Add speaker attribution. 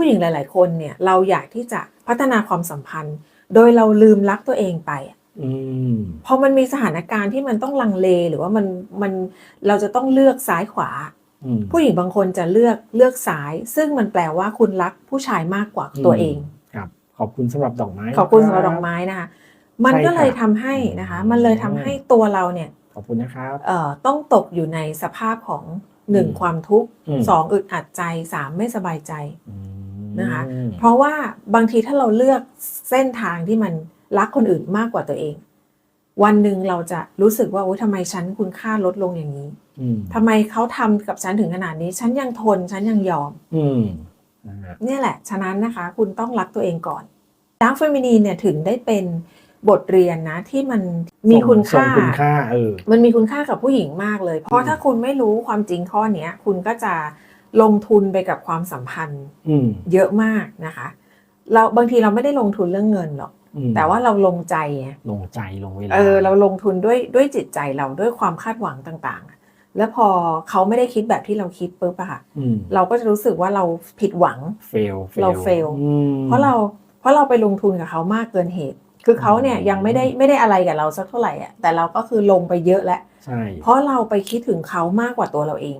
Speaker 1: ผู้หญิงหลาย ๆ คนเนี่ยเราอยากที่จะพัฒนาความสัมพันธ์ โดยเราลืมรักตัวเองไปอะ
Speaker 2: อืม
Speaker 1: พอมันมีสถานการณ์ที่มันต้องลังเลหรือว่ามันมันเราจะต้องเลือกซ้ายขวา
Speaker 2: อืม
Speaker 1: ผู้หญิงบางคนจะเลือกเลือกซ้าย ซึ่งมันแปลว่าคุณรักผู้ชายมากกว่าตัวเอง
Speaker 2: ครับ ขอบคุณสำหรับดอกไม้
Speaker 1: ขอบคุณสำหรับ
Speaker 2: นะ
Speaker 1: ดอกไม้นะคะมันก็
Speaker 2: ใช่ค่ะ
Speaker 1: เลยทำให้นะคะ
Speaker 2: อืม
Speaker 1: มันเลยทำให้ตัวเราเนี่ย
Speaker 2: ขอบคุณนะครับ
Speaker 1: เอ่อต้องตกอยู่ในสภาพของหนึ่ง
Speaker 2: อืม
Speaker 1: ความทุกข์
Speaker 2: อืม
Speaker 1: สองอึดอัดใจสามไม่สบายใจ
Speaker 2: อืม
Speaker 1: นะคะ เพราะว่าบางทีถ้าเราเลือกเส้นทางที่มันรักคนอื่นมากกว่าตัวเอง วันหนึ่งเราจะรู้สึกว่าโอ๊ยทำไมฉันคุณค่าลดลงอย่างนี้
Speaker 2: อืม
Speaker 1: ทำไมเขาทำกับฉันถึงขนาดนี้ ฉันยังทนฉันยังยอม
Speaker 2: อืมนะฮะ
Speaker 1: เนี่ยแหละ ฉะนั้นนะคะ คุณต้องรักตัวเองก่อนดาร์กเฟมินีนเนี่ยถึงได้เป็นบทเรียนนะ ที่มันมีคุณ
Speaker 2: ส่ง
Speaker 1: ค่า
Speaker 2: คุณค่าเออ
Speaker 1: มันมีคุณค่ากับผู้หญิงมากเลย เพ
Speaker 2: อื
Speaker 1: ราะ
Speaker 2: ม
Speaker 1: ถ้าคุณไม่รู้ความจริงข้อเนี้ย คุณก็จะ ลงทุนไปกับความสัมพันธ์
Speaker 2: อืม
Speaker 1: เยอะมากนะคะ เราบางทีเราไม่ได้ลงทุนเรื่องเงินหรอก
Speaker 2: อืม
Speaker 1: แต่ว่าเราลงใจไง
Speaker 2: ลงใจลงเวลา
Speaker 1: เออเราลงทุนด้วยด้วยจิตใจเราด้วยความคาดหวังต่างๆอะแล้วพอเขาไม่ได้คิดแบบที่เราคิดปุ๊บอะค่ะ
Speaker 2: อืม
Speaker 1: เราก็จะรู้สึกว่าเราผิดหวัง
Speaker 2: เฟล
Speaker 1: เรา fail
Speaker 2: อืม
Speaker 1: เพราะเราเพราะเราไปลงทุนกับเขามากเกินเหตุ คือเขาเนี่ย
Speaker 2: อืม
Speaker 1: ยังไม่ได้ไม่ได้อะไรกับเราสักเท่าไหร่อะแต่เราก็คือลงไปเยอะแล้ว
Speaker 2: ใช่
Speaker 1: เพราะเราไปคิดถึงเขามากกว่าตัวเราเอง